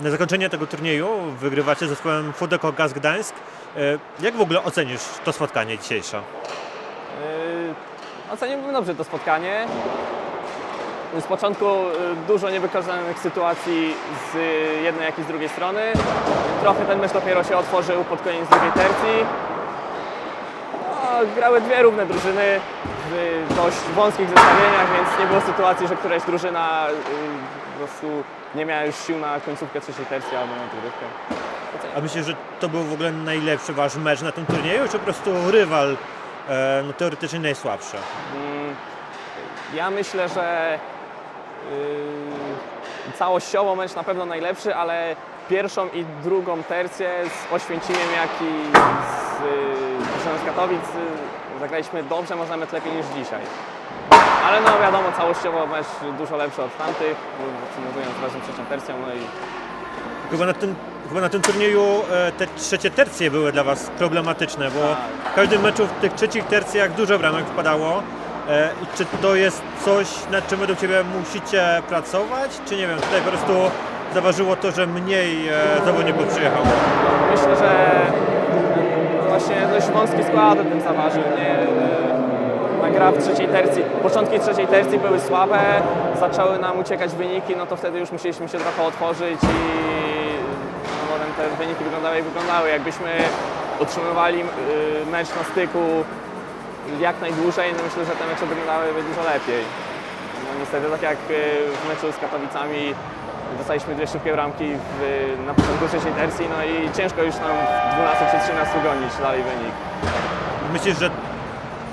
Na zakończenie tego turnieju wygrywacie z zespołem Fudeko Gaz Gdańsk. E, Jak w ogóle ocenisz to spotkanie dzisiejsze? Yy, Oceniłbym dobrze to spotkanie. Z początku yy, dużo niewykorzystanych sytuacji z jednej jak i z drugiej strony. Trochę ten mecz dopiero się otworzył pod koniec drugiej tercji. Grały dwie równe drużyny w dość wąskich zestawieniach, więc nie było sytuacji, że któraś drużyna yy, po prostu nie miała już sił na końcówkę trzeciej tercji albo na dogrywkę. A myślisz, że to był w ogóle najlepszy wasz mecz na tym turnieju, czy po prostu rywal e, no, teoretycznie najsłabszy? Mm, Ja myślę, że yy, całościowo mecz na pewno najlepszy, ale pierwszą i drugą tercję z Oświęcimiem, jak i z yy, drużyną z Katowic yy, zagraliśmy dobrze, może nawet lepiej niż dzisiaj. Ale no wiadomo, całościowo mecz dużo lepszy od tamtych, podsumowując razem trzecią tercją, no i Chyba na tym, chyba na tym turnieju e, te trzecie tercje były dla was problematyczne, bo Tak. w każdym meczu w tych trzecich tercjach dużo bramek wpadało. E, I czy to jest coś, nad czym według Ciebie musicie pracować, czy nie wiem, tutaj po prostu zaważyło to, że mniej e, zawodników przyjechało? Myślę, że wąski skład o tym zaważył. Nie, na gra w trzeciej tercji, początki trzeciej tercji były słabe, zaczęły nam uciekać wyniki, no to wtedy już musieliśmy się trochę otworzyć i no, potem te wyniki wyglądały jak wyglądały. Jakbyśmy utrzymywali y, mecz na styku jak najdłużej, no myślę, że te mecze wyglądałyby dużo lepiej. No niestety tak jak y, w meczu z Katowicami dostaliśmy dwie szybkie bramki w, na początku trzeciej tercji, no i ciężko już nam w 12 czy 13 gonić dalej wynik. Myślisz, że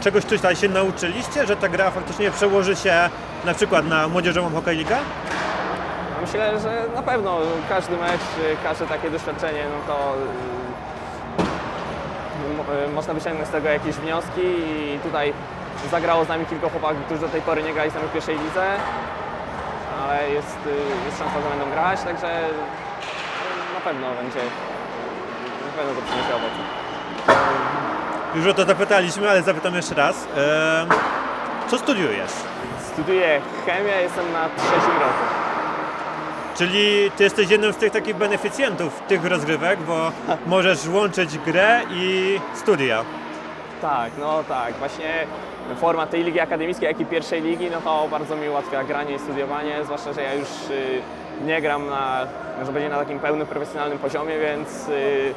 czegoś tutaj się nauczyliście, że ta gra faktycznie przełoży się na przykład na młodzieżową Hokej Ligę? No Myślę, że na pewno każdy mecz, każde takie doświadczenie, no to y, y, można wyciągnąć z tego jakieś wnioski i tutaj zagrało z nami kilku chłopaków, którzy do tej pory nie grali z nami w pierwszej lidze, ale jest, y, jest szansa, że będą grać, także na pewno będzie, na pewno to przyniesie owoce. Już o to zapytaliśmy, ale zapytam jeszcze raz. Co studiujesz? Studiuję chemię, jestem na trzecim roku. Czyli ty jesteś jednym z tych takich beneficjentów tych rozgrywek, bo możesz łączyć grę i studia. Tak, no tak. Właśnie forma tej ligi akademickiej, jak i pierwszej ligi, no to bardzo mi ułatwia granie i studiowanie, zwłaszcza, że ja już y, nie gram na, może będzie na takim pełnym profesjonalnym poziomie, więc y,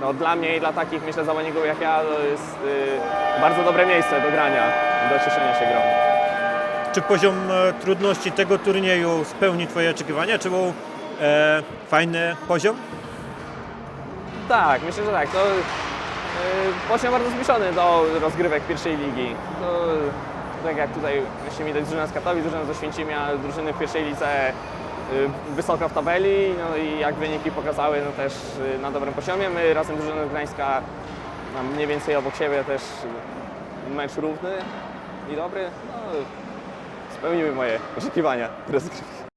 no, dla mnie i dla takich, myślę, zawodników jak ja, to jest y, bardzo dobre miejsce do grania, do cieszenia się grą. Czy poziom e, trudności tego turnieju spełni twoje oczekiwania? Czy był e, fajny poziom? Tak, myślę, że tak. To poziom bardzo zbliżony do rozgrywek pierwszej ligi. To, tak jak tutaj właśnie widać drużyna z Katowic, drużyna z Oświęcimia, drużyny w pierwszej lidze yy, wysoko w tabeli, no i jak wyniki pokazały, no też yy, na dobrym poziomie. My razem drużyna z Gdańska mam mniej więcej obok siebie też yy, mecz równy i dobry. No, spełniły moje oczekiwania rozgrywki.